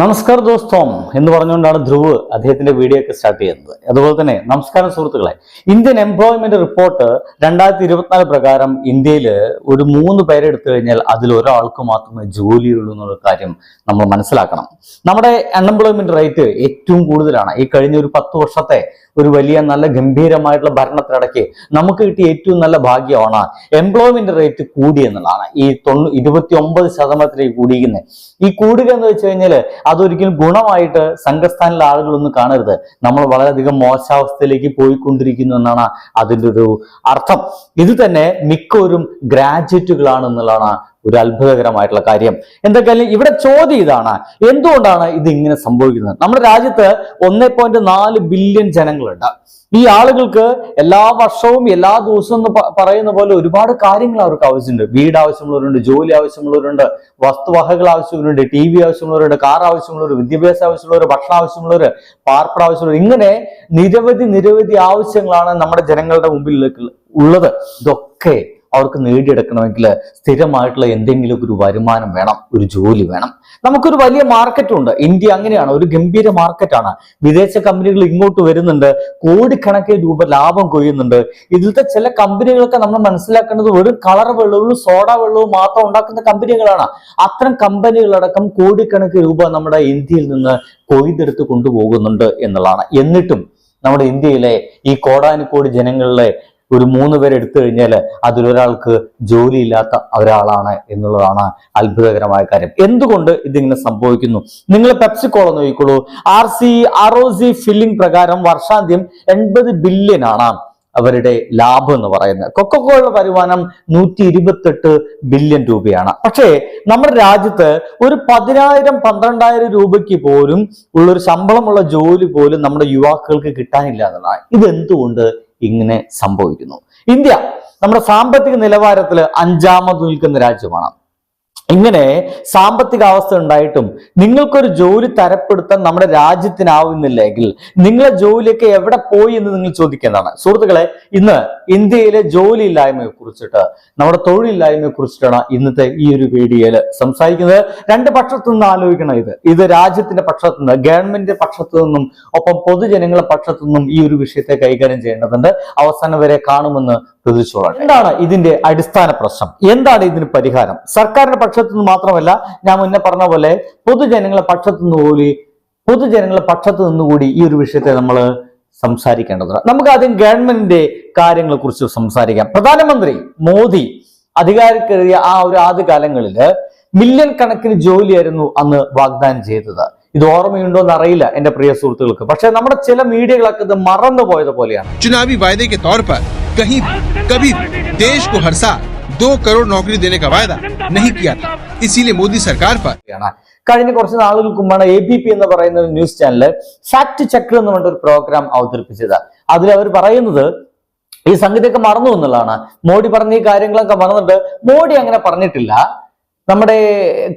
നമസ്കാർ ദോസ്തോം. എന്ന് പറഞ്ഞുകൊണ്ടാണ് ധ്രുവ് അദ്ദേഹത്തിന്റെ വീഡിയോ ഒക്കെ സ്റ്റാർട്ട് ചെയ്യുന്നത്. അതുപോലെ തന്നെ നമസ്കാരം സുഹൃത്തുക്കളെ ഇന്ത്യൻ എംപ്ലോയ്മെന്റ് റിപ്പോർട്ട് രണ്ടായിരത്തി ഇരുപത്തിനാല് പ്രകാരം ഇന്ത്യയിൽ ഒരു മൂന്ന് പേരെടുത്തു കഴിഞ്ഞാൽ അതിൽ ഒരാൾക്ക് മാത്രമേ ജോലിയുള്ളൂ എന്നുള്ള കാര്യം നമ്മൾ മനസ്സിലാക്കണം. നമ്മുടെ അൺഎംപ്ലോയ്മെന്റ് റേറ്റ് ഏറ്റവും കൂടുതലാണ്. ഈ കഴിഞ്ഞ ഒരു പത്ത് വർഷത്തെ ഒരു വലിയ നല്ല ഗംഭീരമായിട്ടുള്ള ഭരണത്തിനിടയ്ക്ക് നമുക്ക് കിട്ടിയ ഏറ്റവും നല്ല ഭാഗ്യമാണ് എംപ്ലോയ്മെന്റ് റേറ്റ് കൂടി എന്നുള്ളതാണ്. ഈ തൊണ്ണൂ ഇരുപത്തി ഒമ്പത് ശതമാനത്തിലേക്ക് കൂടിയിരിക്കുന്നത്. ഈ കൂടുക എന്ന് വെച്ച് കഴിഞ്ഞാൽ അതൊരിക്കലും ഗുണമായിട്ട് സംഘസ്ഥാനിലെ ആളുകളൊന്നും കാണരുത്. നമ്മൾ വളരെയധികം മോശാവസ്ഥയിലേക്ക് പോയിക്കൊണ്ടിരിക്കുന്നു എന്നാണ് അതിന്റെ ഒരു അർത്ഥം. ഇത് തന്നെ മിക്കവരും ഗ്രാജുവേറ്റുകളാണ് എന്നുള്ളതാണ് ഒരു അത്ഭുതകരമായിട്ടുള്ള കാര്യം. എന്തൊക്കെയാലും ഇവിടെ ചോദ്യം ഇതാണ്. എന്തുകൊണ്ടാണ് ഇത് ഇങ്ങനെ സംഭവിക്കുന്നത്? നമ്മുടെ രാജ്യത്ത് ഒന്നേ പോയിന്റ് നാല് ബില്യൺ ജനങ്ങളുണ്ട്. ഈ ആളുകൾക്ക് എല്ലാ വർഷവും എല്ലാ ദിവസവും പറയുന്ന പോലെ ഒരുപാട് കാര്യങ്ങൾ അവർക്ക് ആവശ്യമുണ്ട്. വീട് ആവശ്യമുള്ളവരുണ്ട് ജോലി ആവശ്യമുള്ളവരുണ്ട് വസ്തുവകകൾ ആവശ്യമുള്ളവരുണ്ട് ടി വി ആവശ്യമുള്ളവരുണ്ട് കാർ ആവശ്യമുള്ളവർ വിദ്യാഭ്യാസം ആവശ്യമുള്ളവർ ഭക്ഷണം ആവശ്യമുള്ളവർ പാർപ്പിട ആവശ്യമുള്ളവർ. ഇങ്ങനെ നിരവധി നിരവധി ആവശ്യങ്ങളാണ് നമ്മുടെ ജനങ്ങളുടെ മുമ്പിലേക്ക് ഉള്ളത്. ഇതൊക്കെ അവർക്ക് നേടിയെടുക്കണമെങ്കിൽ സ്ഥിരമായിട്ടുള്ള എന്തെങ്കിലും ഒരു വരുമാനം വേണം ഒരു ജോലി വേണം. നമുക്കൊരു വലിയ മാർക്കറ്റ് ഉണ്ട്. ഇന്ത്യ അങ്ങനെയാണ്. ഒരു ഗംഭീര മാർക്കറ്റാണ് വിദേശ കമ്പനികൾ ഇങ്ങോട്ട് വരുന്നുണ്ട്. കോടിക്കണക്കിന് രൂപ ലാഭം കൊയ്യുന്നുണ്ട്. ഇതിലത്തെ ചില കമ്പനികളൊക്കെ നമ്മൾ മനസ്സിലാക്കേണ്ടത് വെറും കളർ വെള്ളവും സോഡ വെള്ളവും മാത്രം ഉണ്ടാക്കുന്ന കമ്പനികളാണ്. അത്തരം കമ്പനികളടക്കം കോടിക്കണക്കിന് രൂപ നമ്മുടെ ഇന്ത്യയിൽ നിന്ന് കൊയ്തെടുത്ത് കൊണ്ടുപോകുന്നുണ്ട് എന്നുള്ളതാണ്. എന്നിട്ടും നമ്മുടെ ഇന്ത്യയിലെ ഈ കോടാനുകോടി ജനങ്ങളിലെ ഒരു മൂന്ന് പേരെ എടുത്തു കഴിഞ്ഞാൽ അതിലൊരാൾക്ക് ജോലിയില്ലാത്ത ഒരാളാണ് എന്നുള്ളതാണ് അത്ഭുതകരമായ കാര്യം. എന്തുകൊണ്ട് ഇതിങ്ങനെ സംഭവിക്കുന്നു? നിങ്ങൾ പെപ്സിക്കോളം നോക്കിക്കോളൂ. R C R C filling പ്രകാരം വർഷാന്ത്യം എൺപത് ബില്യൺ ആണ് അവരുടെ ലാഭം എന്ന് പറയുന്നത്. കൊക്കക്കോളയുടെ വരുമാനം നൂറ്റി ഇരുപത്തെട്ട് ബില്യൺ രൂപയാണ്. പക്ഷേ നമ്മുടെ രാജ്യത്ത് ഒരു പതിനായിരം പന്ത്രണ്ടായിരം രൂപയ്ക്ക് പോലും ഉള്ളൊരു ശമ്പളമുള്ള ജോലി പോലും നമ്മുടെ യുവാക്കൾക്ക് കിട്ടാനില്ല എന്നുള്ളതാണ് ഇതെന്തുകൊണ്ട് ഇങ്ങനെ സംഭവിക്കുന്നു. ഇന്ത്യ നമ്മുടെ സാമ്പത്തിക നിലവാരത്തിൽ അഞ്ചാമത് നിൽക്കുന്ന രാജ്യമാണ്. ഇങ്ങനെ സാമ്പത്തിക അവസ്ഥ ഉണ്ടായിട്ടും നിങ്ങൾക്കൊരു ജോലി തരപ്പെടുത്താൻ നമ്മുടെ രാജ്യത്തിനാവുന്നില്ലെങ്കിൽ നിങ്ങളെ ജോലിയൊക്കെ എവിടെ പോയി എന്ന് നിങ്ങൾ ചോദിക്കുന്നതാണ് സുഹൃത്തുക്കളെ ഇന്ന് ഇന്ത്യയിലെ ജോലിയില്ലായ്മയെ കുറിച്ചിട്ട് നമ്മുടെ തൊഴിലില്ലായ്മയെ കുറിച്ചിട്ടാണ് ഇന്നത്തെ ഈ ഒരു വീഡിയോയിൽ സംസാരിക്കുന്നത്. രണ്ട് പക്ഷത്തു നിന്ന് ആലോചിക്കണം ഇത്. ഇത് രാജ്യത്തിന്റെ പക്ഷത്തു നിന്ന് ഗവൺമെന്റിന്റെ പക്ഷത്തു നിന്നും ഒപ്പം പൊതുജനങ്ങളുടെ പക്ഷത്തു നിന്നും ഈ ഒരു വിഷയത്തെ കൈകാര്യം ചെയ്യേണ്ടതുണ്ട്. അവസാനം വരെ കാണുമെന്ന് പ്രതീക്ഷിച്ചോളാം എന്താണ് ഇതിന്റെ അടിസ്ഥാന പ്രശ്നം? എന്താണ് ഇതിന് പരിഹാരം? സർക്കാരിന്റെ പക്ഷത്തു നിന്ന് മാത്രമല്ല ഞാൻ മുന്നേ പറഞ്ഞ പോലെ പൊതുജനങ്ങളുടെ പക്ഷത്തു നിന്ന് കൂടി പൊതുജനങ്ങളുടെ പക്ഷത്തു നിന്നുകൂടി ഈ ഒരു വിഷയത്തെ നമ്മൾ സംസാരിക്കേണ്ടതുണ്ട്. നമുക്ക് ആദ്യം ഗവൺമെന്റിന്റെ കാര്യങ്ങളെ കുറിച്ച് സംസാരിക്കാം. പ്രധാനമന്ത്രി മോദി അധികാരക്കേറിയ ആ ഒരു ആദ്യ കാലങ്ങളിൽ മില്യൺ കണക്കിന് ജോലിയായിരുന്നു അന്ന് വാഗ്ദാനം ചെയ്തത്. ഇത് ഓർമ്മയുണ്ടോ എന്ന് അറിയില്ല എന്റെ പ്രിയ സുഹൃത്തുക്കൾക്ക്. പക്ഷെ നമ്മുടെ ചില മീഡിയകളൊക്കെ ഇത് മറന്നു പോയത് പോലെയാണ് चुनावी वायदे के तौर पर कहीं कभी देश को हर साल दो करोड़ नौकरी देने का वायदा नहीं किया था इसीलिए मोदी सरकार पर ആണ് കഴിഞ്ഞ കുറച്ച് നാളുകൾക്ക് മുമ്പാണ് എ ബി പി എന്ന് പറയുന്ന ഒരു ന്യൂസ് ചാനല് ഫാക്ട് ചെക്കർ എന്ന് പറഞ്ഞ ഒരു പ്രോഗ്രാം അവതരിപ്പിച്ചത് അതിൽ അവർ പറയുന്നത് ഈ സംഗതിയൊക്കെ മറന്നു എന്നുള്ളതാണ് മോഡി പറഞ്ഞ ഈ കാര്യങ്ങളൊക്കെ മറന്നിട്ട് മോഡി അങ്ങനെ പറഞ്ഞിട്ടില്ല നമ്മുടെ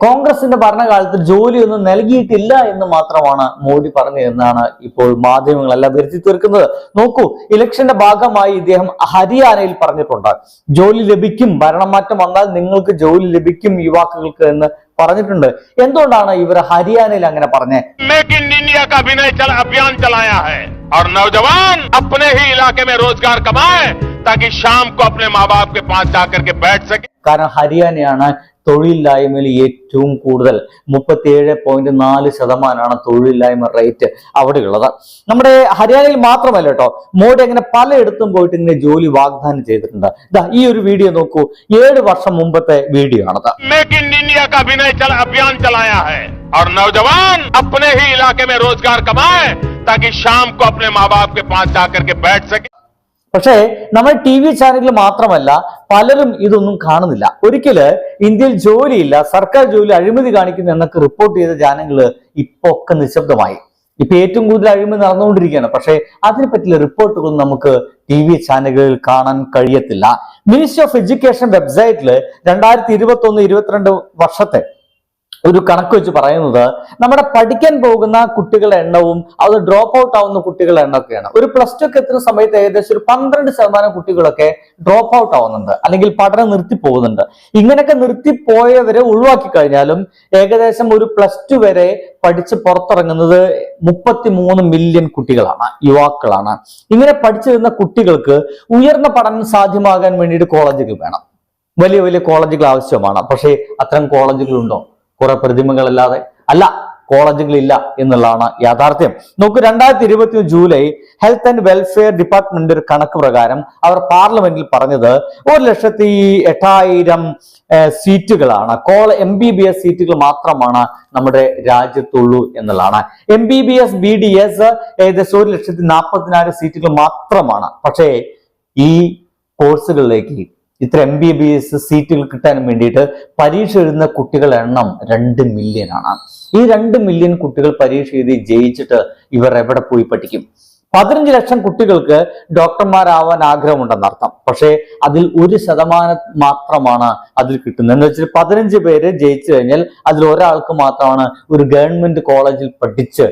കോൺഗ്രസിന്റെ ഭരണകാലത്ത് ജോലിയൊന്നും നൽകിയിട്ടില്ല എന്ന് മാത്രമാണ് മോഡി പറഞ്ഞു എന്നാണ് ഇപ്പോൾ മാധ്യമങ്ങളെല്ലാം വരുത്തി തീർക്കുന്നത് നോക്കൂ ഇലക്ഷന്റെ ഭാഗമായി ഇദ്ദേഹം ഹരിയാനയിൽ പറഞ്ഞിട്ടുണ്ട് ജോലി ലഭിക്കും ഭരണമാറ്റം വന്നാൽ നിങ്ങൾക്ക് ജോലി ലഭിക്കും യുവാക്കൾക്ക് എന്ന് പറഞ്ഞിട്ടുണ്ട് എന്തുകൊണ്ടാണ് ഇവർ ഹരിയാനയിൽ അങ്ങനെ പറഞ്ഞത് मेक इन इंडिया का अभिनय चल, अभियान चलाया है और नौजवान अपने ही इलाके में रोजगार कमाए ताकि शाम को अपने माँ बाप के पास जाकर के बैठ सके കാരണം ഹരിയാനയാണ് തൊഴിലില്ലായ്മയിൽ ഏറ്റവും കൂടുതൽ മുപ്പത്തിയേഴ് പോയിന്റ് നാല് ശതമാനമാണ് തൊഴിലില്ലായ്മ റേറ്റ് അവിടെയുള്ളത് നമ്മുടെ ഹരിയാനയിൽ മാത്രമല്ല കേട്ടോ മോഡി അങ്ങനെ പലയിടത്തും പോയിട്ട് ഇങ്ങനെ ജോലി വാഗ്ദാനം ചെയ്തിട്ടുണ്ട് ഇതാ ഈ ഒരു വീഡിയോ നോക്കൂ ഏഴ് വർഷം മുമ്പത്തെ വീഡിയോ ആണത് मेक इन इंडिया का अभिनय चल, अभियान चलाया है और नौजवान अपने ही इलाके में रोजगार कमाए ताकि शाम को अपने माँ बाप के पास जाकर के बैठ सके പക്ഷേ നമ്മൾ ടി വി ചാനലിൽ മാത്രമല്ല പലരും ഇതൊന്നും കാണുന്നില്ല. ഒരിക്കൽ ഇന്ത്യയിൽ ജോലിയില്ല സർക്കാർ ജോലി അഴിമതി കാണിക്കുന്നു എന്നൊക്കെ റിപ്പോർട്ട് ചെയ്ത ജാനങ്ങൾ ഇപ്പൊ ഒക്കെ നിശബ്ദമായി. ഇപ്പൊ ഏറ്റവും കൂടുതൽ അഴിമതി നടന്നുകൊണ്ടിരിക്കുകയാണ്. പക്ഷേ അതിനെ പറ്റിയുള്ള റിപ്പോർട്ടുകൾ നമുക്ക് ടി വി ചാനലുകളിൽ കാണാൻ കഴിയത്തില്ല. മിനിസ്ട്രി ഓഫ് എഡ്യൂക്കേഷൻ വെബ്സൈറ്റിൽ രണ്ടായിരത്തി ഇരുപത്തി ഒന്ന് ഇരുപത്തിരണ്ട് വർഷത്തെ ഒരു കണക്ക് വെച്ച് പറയുന്നത് നമ്മുടെ പഠിക്കാൻ പോകുന്ന കുട്ടികളുടെ എണ്ണവും അത് ഡ്രോപ്പ് ഔട്ട് ആവുന്ന കുട്ടികളുടെ എണ്ണമൊക്കെയാണ്. ഒരു പ്ലസ് ടു ഒക്കെ എത്തുന്ന സമയത്ത് ഏകദേശം ഒരു പന്ത്രണ്ട് ശതമാനം കുട്ടികളൊക്കെ ഡ്രോപ്പ് ഔട്ട് ആവുന്നുണ്ട്. അല്ലെങ്കിൽ പഠനം നിർത്തി പോകുന്നുണ്ട്. ഇങ്ങനെയൊക്കെ നിർത്തിപ്പോയവരെ ഒഴിവാക്കി കഴിഞ്ഞാലും ഏകദേശം ഒരു പ്ലസ് ടു വരെ പഠിച്ച് പുറത്തിറങ്ങുന്നത് മുപ്പത്തി മൂന്ന് മില്യൺ കുട്ടികളാണ് യുവാക്കളാണ്. ഇങ്ങനെ പഠിച്ചു വരുന്ന കുട്ടികൾക്ക് ഉയർന്ന പഠനം സാധ്യമാകാൻ വേണ്ടിയിട്ട് കോളേജുകൾ വേണം. വലിയ വലിയ കോളേജുകൾ ആവശ്യമാണ്. പക്ഷേ അത്തരം കോളേജുകളുണ്ടോ കുറെ പ്രതിമകളല്ലാതെ അല്ല കോളേജുകളില്ല എന്നുള്ളതാണ് യാഥാർത്ഥ്യം. നോക്കൂ രണ്ടായിരത്തി ഇരുപത്തി ജൂലൈ ഹെൽത്ത് ആൻഡ് വെൽഫെയർ ഡിപ്പാർട്ട്മെന്റിന്റെ ഒരു കണക്ക് പ്രകാരം അവർ പാർലമെന്റിൽ പറഞ്ഞത് ഒരു ലക്ഷത്തി എട്ടായിരം സീറ്റുകളാണ്. കോള എം ബി ബി എസ് സീറ്റുകൾ മാത്രമാണ് നമ്മുടെ രാജ്യത്തുള്ളൂ എന്നുള്ളതാണ്. M B B S B D S ഏകദേശം ഒരു ലക്ഷത്തി നാൽപ്പത്തിനായിരം സീറ്റുകൾ മാത്രമാണ്. പക്ഷേ ഈ കോഴ്സുകളിലേക്ക് ഇത്ര എം ബി ബി എസ് സീറ്റുകൾ കിട്ടാൻ വേണ്ടിയിട്ട് പരീക്ഷ എഴുതുന്ന കുട്ടികളുടെ എണ്ണം രണ്ട് മില്യൺ ആണ്. ഈ രണ്ട് മില്യൺ കുട്ടികൾ പരീക്ഷ എഴുതി ജയിച്ചിട്ട് ഇവർ എവിടെ പോയി പഠിക്കും? പതിനഞ്ച് ലക്ഷം കുട്ടികൾക്ക് ഡോക്ടർമാരാവാൻ ആഗ്രഹമുണ്ടെന്നർത്ഥം പക്ഷേ അതിൽ ഒരു ശതമാനം മാത്രമാണ് അതിൽ കിട്ടുന്നത്. എന്ന് വെച്ചാൽ പതിനഞ്ച് പേര് ജയിച്ചു കഴിഞ്ഞാൽ അതിൽ ഒരാൾക്ക് മാത്രമാണ് ഒരു ഗവൺമെന്റ് കോളേജിൽ പഠിച്ച്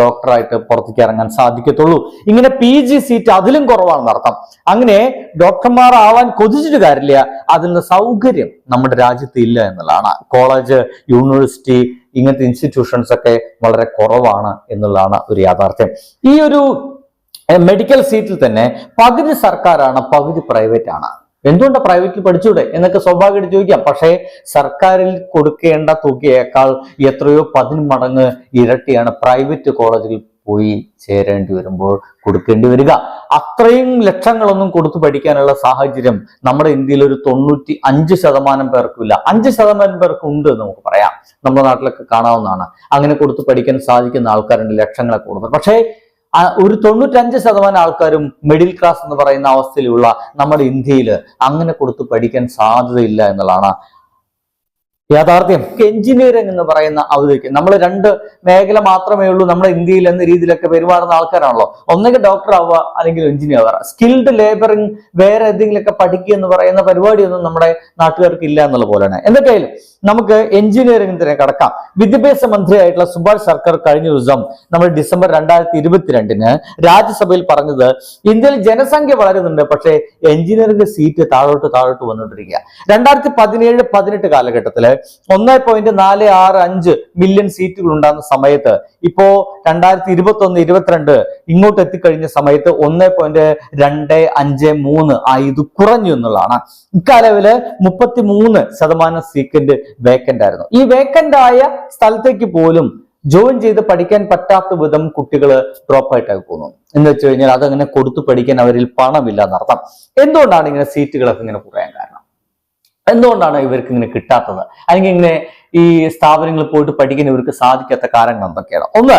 ഡോക്ടറായിട്ട് പുറത്തേക്ക് ഇറങ്ങാൻ സാധിക്കത്തുള്ളൂ. ഇങ്ങനെ പി ജി സീറ്റ് അതിലും കുറവാണെന്ന് അർത്ഥം. അങ്ങനെ ഡോക്ടർമാർ ആവാൻ കൊതിച്ചിട്ട് കാര്യമില്ല. അതിനുള്ള സൗകര്യം നമ്മുടെ രാജ്യത്ത് ഇല്ല എന്നുള്ളതാണ്. കോളേജ് യൂണിവേഴ്സിറ്റി ഇങ്ങനത്തെ ഇൻസ്റ്റിറ്റ്യൂഷൻസ് ഒക്കെ വളരെ കുറവാണ് എന്നുള്ളതാണ് ഒരു യാഥാർത്ഥ്യം. ഈ ഒരു മെഡിക്കൽ സീറ്റിൽ തന്നെ പകുതി സർക്കാരാണ് പകുതി പ്രൈവറ്റ് ആണ്. എന്തുകൊണ്ട് പ്രൈവറ്റിൽ പഠിച്ചൂടെ? എന്നൊക്കെ സ്വാഭാവികമായിട്ട് ചോദിക്കാം. പക്ഷേ സർക്കാരിൽ കൊടുക്കേണ്ട തുകയേക്കാൾ എത്രയോ പതിന് മടങ്ങ് ഇരട്ടിയാണ് പ്രൈവറ്റ് കോളേജിൽ പോയി ചേരേണ്ടി വരുമ്പോൾ കൊടുക്കേണ്ടി വരിക. അത്രയും ലക്ഷങ്ങളൊന്നും കൊടുത്തു പഠിക്കാനുള്ള സാഹചര്യം നമ്മുടെ ഇന്ത്യയിൽ ഒരു തൊണ്ണൂറ്റി അഞ്ച് ശതമാനം പേർക്കില്ല അഞ്ച് ശതമാനം പേർക്ക് ഉണ്ട് എന്ന് നമുക്ക് പറയാം. നമ്മുടെ നാട്ടിലൊക്കെ കാണാവുന്നതാണ്. അങ്ങനെ കൊടുത്തു പഠിക്കാൻ സാധിക്കുന്ന ആൾക്കാരുണ്ട് ലക്ഷങ്ങളെ കൂടുതൽ പക്ഷേ ഒരു തൊണ്ണൂറ്റഞ്ച് ശതമാനം ആൾക്കാരും മിഡിൽ ക്ലാസ് എന്ന് പറയുന്ന അവസ്ഥയിലുള്ള നമ്മുടെ ഇന്ത്യയിൽ അങ്ങനെ കൊടുത്ത് പഠിക്കാൻ സാധ്യതയില്ല എന്നുള്ളതാണ് യാഥാർത്ഥ്യം. എഞ്ചിനീയറിംഗ് എന്ന് പറയുന്ന അവധിക്ക് നമ്മൾ രണ്ട് മേഖല മാത്രമേ ഉള്ളൂ നമ്മുടെ ഇന്ത്യയിൽ എന്ന രീതിയിലൊക്കെ പെരുമാറുന്ന ആൾക്കാരാണല്ലോ. ഒന്നെങ്കിൽ ഡോക്ടർ ആവുക അല്ലെങ്കിൽ എഞ്ചിനീയർ ആവുക. സ്കിൽഡ് ലേബറിംഗ് വേറെ എന്തെങ്കിലുമൊക്കെ പഠിക്കുക എന്ന് പറയുന്ന പരിപാടിയൊന്നും നമ്മുടെ നാട്ടുകാർക്ക് ഇല്ല എന്നുള്ള പോലെയാണ്. എന്തൊക്കെയായാലും നമുക്ക് എഞ്ചിനീയറിംഗ് തന്നെ കടക്കാം. വിദ്യാഭ്യാസ മന്ത്രിയായിട്ടുള്ള സുഭാഷ് സർക്കാർ കഴിഞ്ഞ ദിവസം നമ്മൾ ഡിസംബർ രണ്ടായിരത്തി ഇരുപത്തിരണ്ടിന് രാജ്യസഭയിൽ പറഞ്ഞത് ഇന്ത്യയിൽ ജനസംഖ്യ വളരുന്നുണ്ട് പക്ഷേ എഞ്ചിനീയറിംഗ് സീറ്റ് താഴോട്ട് താഴോട്ട് വന്നുകൊണ്ടിരിക്കുക രണ്ടായിരത്തി പതിനേഴ് പതിനെട്ട് കാലഘട്ടത്തിൽ ഒന്നേ പോയിന്റ് നാല് ആറ് അഞ്ച് മില്യൺ സീറ്റുകൾ ഉണ്ടാകുന്ന സമയത്ത് ഇപ്പോ രണ്ടായിരത്തി ഇരുപത്തി ഒന്ന് ഇരുപത്തിരണ്ട് ഇങ്ങോട്ട് എത്തിക്കഴിഞ്ഞ സമയത്ത് ഒന്ന് പോയിന്റ് രണ്ട് അഞ്ച് മൂന്ന് ആയി ഇത് കുറഞ്ഞു എന്നുള്ളതാണ്. ഇക്കാലവിൽ മുപ്പത്തി മൂന്ന് ശതമാനം സീക്കൻഡ് വേക്കന്റ് ആയിരുന്നു. ഈ വേക്കന്റ് ആയ സ്ഥലത്തേക്ക് പോലും ജോയിൻ ചെയ്ത് പഠിക്കാൻ പറ്റാത്ത വിധം കുട്ടികൾ ഡ്രോപ്പ് പോകുന്നു. എന്ന് വെച്ച് കഴിഞ്ഞാൽ അതങ്ങനെ കൊടുത്തു പഠിക്കാൻ അവരിൽ പണമില്ല എന്നർത്ഥം. എന്തുകൊണ്ടാണ് ഇങ്ങനെ സീറ്റുകളൊക്കെ ഇങ്ങനെ കുറയാൻ കാരണം? എന്തുകൊണ്ടാണ് ഇവർക്ക് ഇങ്ങനെ കിട്ടാത്തത്? അല്ലെങ്കിൽ ഇങ്ങനെ ഈ സ്ഥാപനങ്ങളിൽ പോയിട്ട് പഠിക്കാൻ ഇവർക്ക് സാധിക്കാത്ത കാരണങ്ങൾ എന്തൊക്കെയാണ്? ഒന്ന്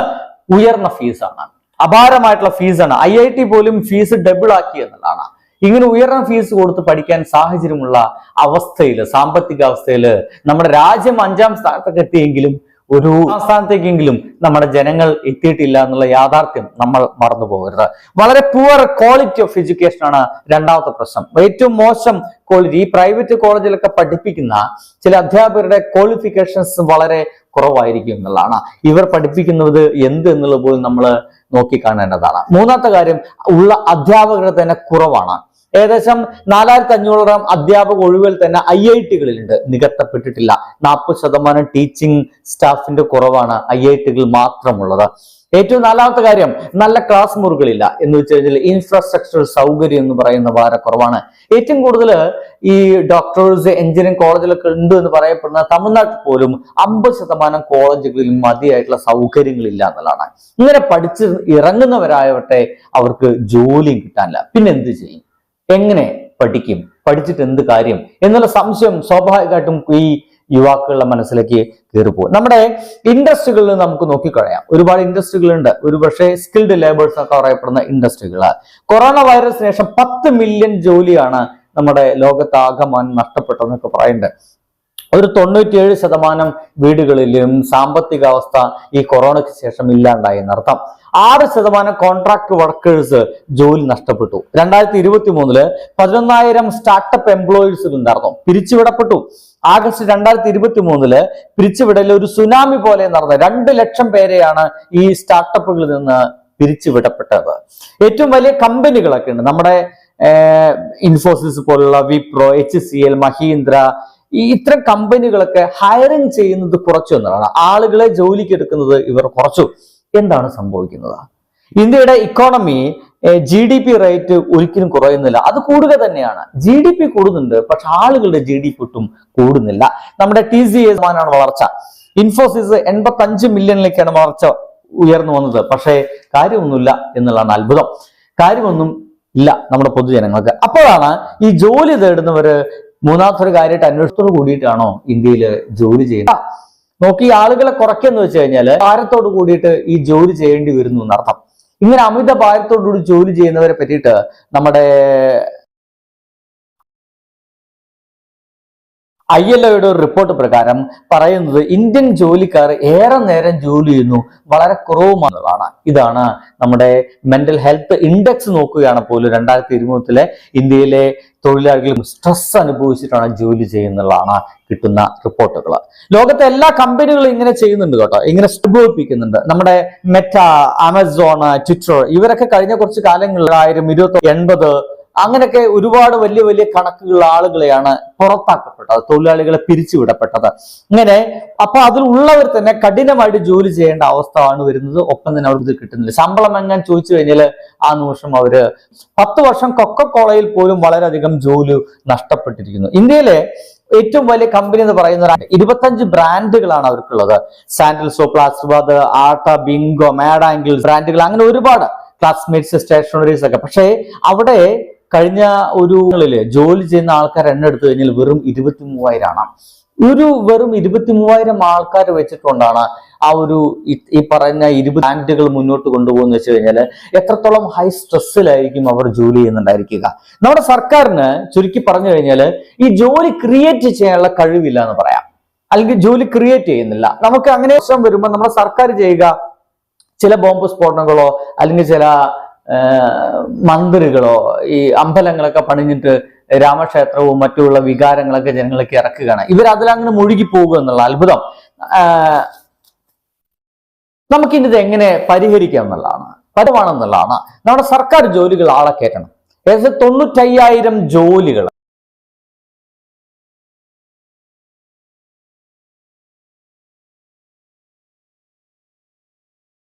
ഉയർന്ന ഫീസാണ് അപാരമായിട്ടുള്ള ഫീസാണ് ഐ ഐ ടി പോലും ഫീസ് ഡബിൾ ആക്കി എന്നുള്ളതാണ്. ഇങ്ങനെ ഉയർന്ന ഫീസ് കൊടുത്ത് പഠിക്കാൻ സാഹചര്യമുള്ള അവസ്ഥയിൽ സാമ്പത്തിക അവസ്ഥയിൽ നമ്മുടെ രാജ്യം അഞ്ചാം സ്ഥാനത്തൊക്കെ എത്തിയെങ്കിലും ഒരു സംസ്ഥാനത്തേക്കെങ്കിലും നമ്മുടെ ജനങ്ങൾ എത്തിയിട്ടില്ല എന്നുള്ള യാഥാർത്ഥ്യം നമ്മൾ മറന്നു പോകരുത്. വളരെ പുവർ ക്വാളിറ്റി ഓഫ് എഡ്യൂക്കേഷൻ ആണ് രണ്ടാമത്തെ പ്രശ്നം. ഏറ്റവും മോശം ക്വാളിറ്റി ഈ പ്രൈവറ്റ് കോളേജിലൊക്കെ പഠിപ്പിക്കുന്ന ചില അധ്യാപകരുടെ ക്വാളിഫിക്കേഷൻസ് വളരെ കുറവായിരിക്കും എന്നുള്ളതാണ്. ഇവർ പഠിപ്പിക്കുന്നത് എന്ത് എന്നുള്ളത് പോലും നമ്മൾ നോക്കിക്കാണേണ്ടതാണ്. മൂന്നാമത്തെ കാര്യം ഉള്ള അധ്യാപകരുടെ തന്നെ കുറവാണ്. ഏകദേശം നാലായിരത്തി അഞ്ഞൂറോളം അധ്യാപക ഒഴിവിൽ തന്നെ ഐ ഐ ടികളിലുണ്ട്. നികത്തപ്പെട്ടിട്ടില്ല. നാൽപ്പത് ശതമാനം ടീച്ചിങ് സ്റ്റാഫിന്റെ കുറവാണ് ഐ ഐ ടികൾ മാത്രമുള്ളത്. ഏറ്റവും നാലാമത്തെ കാര്യം നല്ല ക്ലാസ് മുറികളില്ല എന്ന് വെച്ച് കഴിഞ്ഞാൽ ഇൻഫ്രാസ്ട്രക്ചർ സൗകര്യം എന്ന് പറയുന്ന വളരെ കുറവാണ്. ഏറ്റവും കൂടുതൽ ഈ ഡോക്ടേഴ്സ് എഞ്ചിനീയറിംഗ് കോളേജിലൊക്കെ ഉണ്ട് എന്ന് പറയപ്പെടുന്ന തമിഴ്നാട്ടിൽ പോലും അമ്പത് ശതമാനം കോളേജുകളിൽ മതിയായിട്ടുള്ള സൗകര്യങ്ങളില്ല എന്നുള്ളതാണ്. ഇങ്ങനെ പഠിച്ച് ഇറങ്ങുന്നവരായവട്ടെ അവർക്ക് ജോലിയും കിട്ടാനില്ല. പിന്നെ എന്ത് ചെയ്യും? എങ്ങനെ പഠിക്കും? പഠിച്ചിട്ട് എന്ത് കാര്യം? എന്നുള്ള സംശയം സ്വാഭാവികമായിട്ടും ഈ യുവാക്കളുടെ മനസ്സിലേക്ക് കയറിപ്പോകും. നമ്മുടെ ഇൻഡസ്ട്രികളിൽ നമുക്ക് നോക്കിക്കളയാം. ഒരുപാട് ഇൻഡസ്ട്രികളുണ്ട്. ഒരു പക്ഷേ സ്കിൽഡ് ലേബേഴ്സ് ഒക്കെ പറയപ്പെടുന്ന ഇൻഡസ്ട്രികൾ കൊറോണ വൈറസിന് ശേഷം പത്ത് മില്യൺ ജോലിയാണ് നമ്മുടെ ലോകത്താകമാനം നഷ്ടപ്പെട്ടതെന്നൊക്കെ പറയുന്നുണ്ട്. ഒരു തൊണ്ണൂറ്റിയേഴ് ശതമാനം വീടുകളിലും സാമ്പത്തിക അവസ്ഥ ഈ കൊറോണയ്ക്ക് ശേഷം ഇല്ലാണ്ടായി എന്നർത്ഥം. ആറ് ശതമാനം കോൺട്രാക്ട് വർക്കേഴ്സ് ജോലി നഷ്ടപ്പെട്ടു. രണ്ടായിരത്തി ഇരുപത്തി മൂന്നിൽ പതിനൊന്നായിരം സ്റ്റാർട്ടപ്പ് എംപ്ലോയീസ് ഉണ്ടായിരുന്നു. പിരിച്ചുവിടപ്പെട്ടു. ആഗസ്റ്റ് രണ്ടായിരത്തി ഇരുപത്തി മൂന്നിൽ പിരിച്ചുവിടൽ ഒരു സുനാമി പോലെ നടന്നത് രണ്ട് ലക്ഷം പേരെയാണ് ഈ സ്റ്റാർട്ടപ്പുകളിൽ നിന്ന് പിരിച്ചുവിടപ്പെട്ടത്. ഏറ്റവും വലിയ കമ്പനികളൊക്കെ ഉണ്ട്. നമ്മുടെ ഇൻഫോസിസ് പോലുള്ള Wipro H C L Mahindra ഈ ഇത്തരം കമ്പനികളൊക്കെ ഹയറിംഗ് ചെയ്യുന്നത് കുറച്ചു എന്നതാണ്. ആളുകളെ ജോലിക്ക് എടുക്കുന്നത് ഇവർ കുറച്ചു. എന്താണ് സംഭവിക്കുന്നത്? ഇന്ത്യയുടെ economy G D P rate ഒരിക്കലും കുറയുന്നില്ല. അത് കൂടുക തന്നെയാണ്. ജി ഡി പി കൂടുന്നുണ്ട് പക്ഷെ ആളുകളുടെ ജി ഡി പി ഒട്ടും കൂടുന്നില്ല. നമ്മുടെ ടി സി എസ് മാനാണ് വളർച്ച. ഇൻഫോസിസ് എൺപത്തി അഞ്ച് മില്യണിലേക്കാണ് വളർച്ച ഉയർന്നു വന്നത്. പക്ഷേ കാര്യമൊന്നുമില്ല എന്നുള്ളതാണ് അത്ഭുതം. കാര്യമൊന്നും ഇല്ല നമ്മുടെ പൊതുജനങ്ങൾക്ക്. അപ്പോഴാണ് ഈ ജോലി തേടുന്നവര് മൂന്നാമത്തെ ഒരു കാര്യമായിട്ട് അന്വേഷണത്തോട് കൂടിയിട്ടാണോ ഇന്ത്യയിൽ ജോലി ചെയ്യുന്നത്? നോക്കി ആളുകളെ കുറയ്ക്കെന്ന് വെച്ച് കഴിഞ്ഞാൽ ഭാരത്തോട് കൂടിയിട്ട് ഈ ജോലി ചെയ്യേണ്ടി വരുന്നു എന്നർത്ഥം. ഇങ്ങനെ അമിത ഭാരത്തോടുകൂടി ജോലി ചെയ്യുന്നവരെ പറ്റിയിട്ട് നമ്മുടെ ഐ എൽ ഒയുടെ ഒരു റിപ്പോർട്ട് പ്രകാരം പറയുന്നത് ഇന്ത്യൻ ജോലിക്കാർ ഏറെ നേരം ജോലി ചെയ്യുന്നു വളരെ കുറവുമാണെന്നുള്ളതാണ്. ഇതാണ് നമ്മുടെ മെന്റൽ ഹെൽത്ത് ഇൻഡെക്സ് നോക്കുകയാണ് പോലും രണ്ടായിരത്തി ഇരുപത്തിലെ ഇന്ത്യയിലെ തൊഴിലാളികളും സ്ട്രെസ് അനുഭവിച്ചിട്ടാണ് ജോലി ചെയ്യുന്നതാണ് കിട്ടുന്ന റിപ്പോർട്ടുകൾ ലോകത്തെ എല്ലാ കമ്പനികളും ഇങ്ങനെ ചെയ്യുന്നുണ്ട് കേട്ടോ. ഇങ്ങനെ അനുഭവിപ്പിക്കുന്നുണ്ട് നമ്മുടെ മെറ്റ ആമസോൺ ട്വിറ്റർ ഇവരൊക്കെ കഴിഞ്ഞ കുറച്ച് കാലങ്ങളിൽ ആയിരം ഇരുപത്തി എൺപത് അങ്ങനെയൊക്കെ ഒരുപാട് വലിയ വലിയ കണക്കുകളുള്ള ആളുകളെയാണ് പുറത്താക്കപ്പെട്ടത് തൊഴിലാളികളെ പിരിച്ചുവിടപ്പെട്ടത്. ഇങ്ങനെ അപ്പൊ അതിലുള്ളവർ തന്നെ കഠിനമായിട്ട് ജോലി ചെയ്യേണ്ട അവസ്ഥയാണ് വരുന്നത്. ഒപ്പം തന്നെ അവർക്ക് ഇത് കിട്ടുന്നില്ല. ശമ്പളം എങ്ങാൻ ചോദിച്ചു കഴിഞ്ഞാൽ ആ നിമിഷം അവർ പത്ത് വർഷം കൊക്കക്കോളയിൽ പോലും വളരെയധികം ജോലി നഷ്ടപ്പെട്ടിരിക്കുന്നു. ഇന്ത്യയിലെ ഏറ്റവും വലിയ കമ്പനി എന്ന് പറയുന്ന ഇരുപത്തഞ്ച് ബ്രാൻഡുകളാണ് അവർക്കുള്ളത്. സാൻഡൽസോ പ്ലാസ്വാദ് ആട്ട ബിങ്കോ മാഡാങ്കിൾ ബ്രാൻഡുകൾ അങ്ങനെ ഒരുപാട് ക്ലാസ്മേറ്റ്സ് സ്റ്റേഷനറീസ് ഒക്കെ. പക്ഷേ അവിടെ കഴിഞ്ഞ ഒരു ജോലി ചെയ്യുന്ന ആൾക്കാർ എണ്ണം എടുത്തു കഴിഞ്ഞാൽ വെറും ഇരുപത്തി മൂവായിരമാണ് ഒരു വെറും ഇരുപത്തി മൂവായിരം ആൾക്കാർ വെച്ചിട്ടുണ്ടാണ് ആ ഒരു ഈ- പറഞ്ഞ ഇരുപത് ബ്രാൻഡുകൾ മുന്നോട്ട് കൊണ്ടുപോകുന്ന വെച്ച് കഴിഞ്ഞാൽ എത്രത്തോളം ഹൈ സ്ട്രെസ്സിലായിരിക്കും അവർ ജോലി ചെയ്യുന്നുണ്ടായിരിക്കുക. നമ്മുടെ സർക്കാരിന് ചുരുക്കി പറഞ്ഞു കഴിഞ്ഞാൽ ഈ ജോലി ക്രിയേറ്റ് ചെയ്യാനുള്ള കഴിവില്ല എന്ന് പറയാം. അല്ലെങ്കിൽ ജോലി ക്രിയേറ്റ് ചെയ്യുന്നില്ല. നമുക്ക് അങ്ങനെ പ്രശ്നം വരുമ്പോൾ നമ്മുടെ സർക്കാർ ചെയ്യുക. ചില ബോംബ് സ്ഫോടനങ്ങളോ അല്ലെങ്കിൽ ചില മന്ദിറുകളോ ഈ അമ്പലങ്ങളൊക്കെ പണിഞ്ഞിട്ട് രാമക്ഷേത്രവും മറ്റുള്ള വികാരങ്ങളൊക്കെ ജനങ്ങൾക്ക് ഇറക്കുകയാണ്. ഇവർ അതിലങ്ങനെ മുഴുകി പോകുക എന്നുള്ള അത്ഭുതം. നമുക്കിത് എങ്ങനെ പരിഹരിക്കാം എന്നുള്ളതാണ് പരമാണെന്നുള്ളതാണ് നമ്മുടെ സർക്കാർ ജോലികൾ ആളെ കയറ്റണം. ഏകദേശം തൊണ്ണൂറ്റയ്യായിരം ജോലികൾ.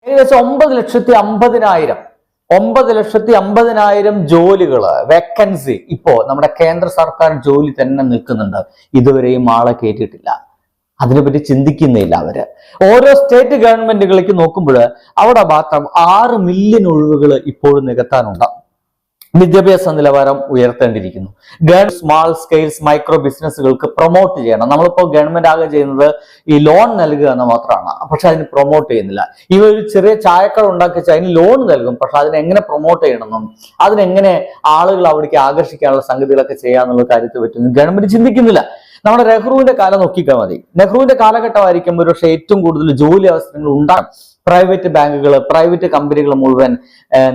ഏകദേശം ഒമ്പത് ലക്ഷത്തി അമ്പതിനായിരം. ഒമ്പത് ലക്ഷത്തി അമ്പതിനായിരം ജോലികൾ വേക്കൻസി ഇപ്പോ നമ്മുടെ കേന്ദ്ര സർക്കാർ ജോലി തന്നെ നിൽക്കുന്നുണ്ട്. ഇതുവരെയും ആളെ കയറ്റിയിട്ടില്ല അതിനെപ്പറ്റി ചിന്തിക്കുന്നില്ല അവർ. ഓരോ സ്റ്റേറ്റ് ഗവൺമെന്റുകളിലേക്ക് നോക്കുമ്പോൾ അവിടെ മാത്രം ആറ് മില്യൺ ഒഴിവുകൾ ഇപ്പോഴും നികത്താനുണ്ട്. വിദ്യാഭ്യാസ നിലവാരം ഉയർത്തേണ്ടിയിരിക്കുന്നു. ഗവൺമെന്റ് സ്മാൾ സ്കെയിൽസ് മൈക്രോ ബിസിനസ്സുകൾക്ക് പ്രൊമോട്ട് ചെയ്യണം. നമ്മളിപ്പോൾ ഗവൺമെന്റ് ആകെ ചെയ്യുന്നത് ഈ ലോൺ നൽകുക എന്ന് മാത്രമാണ്. പക്ഷെ അതിന് പ്രൊമോട്ട് ചെയ്യുന്നില്ല. ഇവ ഒരു ചെറിയ ചായക്കട ഉണ്ടാക്കി അതിന് ലോൺ നൽകും. പക്ഷെ അതിനെങ്ങനെ പ്രൊമോട്ട് ചെയ്യണമെന്നും അതിനെങ്ങനെ ആളുകൾ അവിടേക്ക് ആകർഷിക്കാനുള്ള സംഗതികളൊക്കെ ചെയ്യാന്നുള്ള കാര്യത്തെ പറ്റുന്നു ഗവൺമെന്റ് ചിന്തിക്കുന്നില്ല. നമ്മുടെ നെഹ്റുവിന്റെ കാലം നോക്കിക്കാൻ മതി. നെഹ്റുവിന്റെ കാലഘട്ടമായിരിക്കും ഒരു പക്ഷേ ഏറ്റവും കൂടുതൽ ജോലി അവസരങ്ങൾ ഉണ്ടാകും. പ്രൈവറ്റ് ബാങ്കുകൾ പ്രൈവറ്റ് കമ്പനികൾ മുഴുവൻ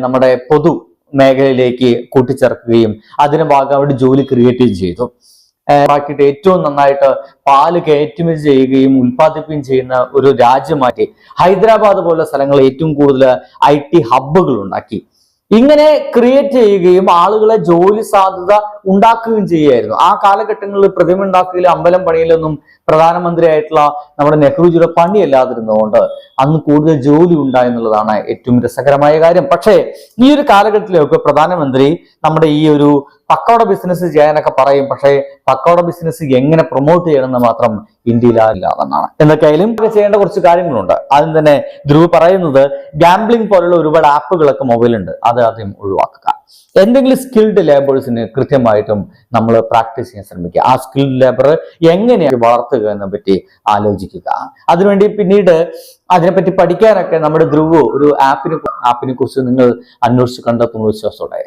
നമ്മുടെ പൊതു മേഖലയിലേക്ക് കൂട്ടിച്ചേർക്കുകയും അതിന് ഭാഗമായിട്ട് ജോലി ക്രിയേറ്റ് ചെയ്തു. ബാക്കിയിട്ട് ഏറ്റവും നന്നായിട്ട് പാൽ കയറ്റുമതി ചെയ്യുകയും ഉൽപ്പാദിപ്പിക്കുകയും ചെയ്യുന്ന ഒരു രാജ്യമാറ്റി ഹൈദരാബാദ് പോലുള്ള സ്ഥലങ്ങൾ ഏറ്റവും കൂടുതൽ ഐ ടി ഹബ്ബുകൾ ഉണ്ടാക്കി. ഇങ്ങനെ ക്രിയേറ്റ് ചെയ്യുകയും ആളുകളെ ജോലി സാധ്യത ഉണ്ടാക്കുകയും ചെയ്യുമായിരുന്നു ആ കാലഘട്ടങ്ങളിൽ പ്രതിമ ഉണ്ടാക്കുകയിൽ അമ്പലം പണിയിലൊന്നും പ്രധാനമന്ത്രിയായിട്ടുള്ള നമ്മുടെ നെഹ്റുജിയുടെ പണിയല്ലാതിരുന്നതുകൊണ്ട് അന്ന് കൂടുതൽ ജോലി ഉണ്ടായെന്നുള്ളതാണ് ഏറ്റവും രസകരമായ കാര്യം. പക്ഷേ ഈ ഒരു കാലഘട്ടത്തിലൊക്കെ പ്രധാനമന്ത്രി നമ്മുടെ ഈ ഒരു പക്കോട ബിസിനസ് ചെയ്യാനൊക്കെ പറയും. പക്ഷേ പക്കോട ബിസിനസ് എങ്ങനെ പ്രൊമോട്ട് ചെയ്യണമെന്ന് മാത്രം ഇന്ത്യയിൽ എന്നാണ്. എന്തൊക്കെയായാലും ചെയ്യേണ്ട കുറച്ച് കാര്യങ്ങളുണ്ട്. ആദ്യം തന്നെ ധ്രുവ് പറയുന്നത് ഗാംബ്ലിംഗ് പോലുള്ള ഒരുപാട് ആപ്പുകളൊക്കെ മൊബൈലുണ്ട് അത് ആദ്യം ഒഴിവാക്കുക. എന്തെങ്കിലും സ്കിൽഡ് ലേബേഴ്സിന് കൃത്യമായിട്ടും നമ്മൾ പ്രാക്ടീസ് ചെയ്യാൻ ശ്രമിക്കുക. ആ സ്കിൽഡ് ലേബർ എങ്ങനെയാണ് വളർത്തുക എന്നെ പറ്റി ആലോചിക്കുക. അതിനുവേണ്ടി പിന്നീട് അതിനെപ്പറ്റി പഠിക്കാനൊക്കെ നമ്മുടെ ധ്രുവ് ഒരു ആപ്പിനെ ആപ്പിനെ കുറിച്ച് നിങ്ങൾ അന്വേഷിച്ച് കണ്ടെത്തുന്ന വിശ്വാസത്തോടെ